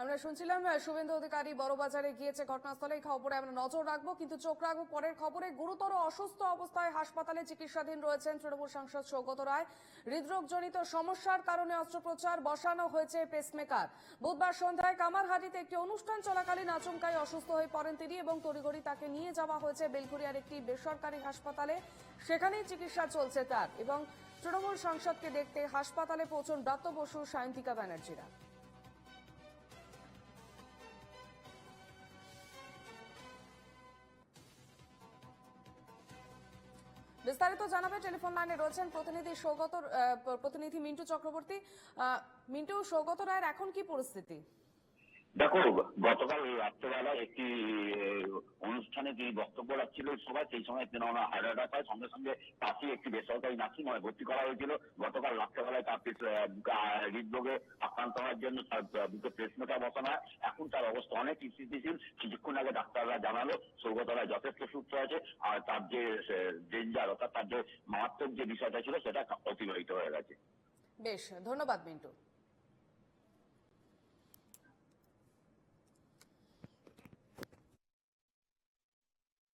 আমরা শুনছিলাম শুভেন্দু অধিকারী বড়বাজারে গিয়েছে ঘটনাস্থলে এই খবরে আমরা নজর রাখব, কিন্তু চোখ রাখব পরের খবরে গুরুতর অসুস্থ অবস্থায় হাসপাতালে চিকিৎসাধীন রয়েছেন তৃণমূল সাংসদ সৌগত রায়। হৃদরোগজনিত সমস্যার কারণে অস্ত্রোপচার বসানো হয়েছে পেসমেকার বুধবার সন্ধ্যায় কামারহাটিতে একটি অনুষ্ঠান চলাকালীন আচমকাই অসুস্থ হয়ে পড়েন তিনি এবং তড়িঘড়ি তাকে নিয়ে যাওয়া হয়েছে বেলঘরিয়ার একটি বেসরকারি হাসপাতালে। সেখানেই চিকিৎসা চলছে তার এবং তৃণমূল সাংসদকে দেখতে হাসপাতালে পৌঁছন দত্ত বসু, সায়ন্তিকা ব্যানার্জিরা। বিস্তারিত জানাবে টেলিফোন লাইনে রয়েছেন প্রতিনিধি সৌগত প্রতিনিধি মিন্টু চক্রবর্তী। মিন্টু, সৌগত রায়ের এখন কি পরিস্থিতি? দেখো, গতকাল রাত্রেবেলা একটি অনুষ্ঠানে তিনি বক্তব্য রাখছিল সবাই, সেই সময় তিনি ওনার হার্ট হয় সঙ্গে সঙ্গে পাশেই একটি বেসরকারি নার্সিং হোমে ভর্তি করা হয়েছিল। গতকাল রাত্রেবেলায় তার হৃদরোগে আক্রান্ত হওয়ার জন্য তার বুকে পেসমেকার বসানো হয়। এখন তার অবস্থা অনেক স্থিতিশীল। কিছুক্ষণ আগে ডাক্তাররা জানালো সৌগত রায় যথেষ্ট সুস্থ আছে। আর তার যে ডেঞ্জার অর্থাৎ তার যে মারাত্মক যে বিষয়টা ছিল, সেটা অতিবাহিত হয়ে গেছে। বেশ, ধন্যবাদ মিন্টু।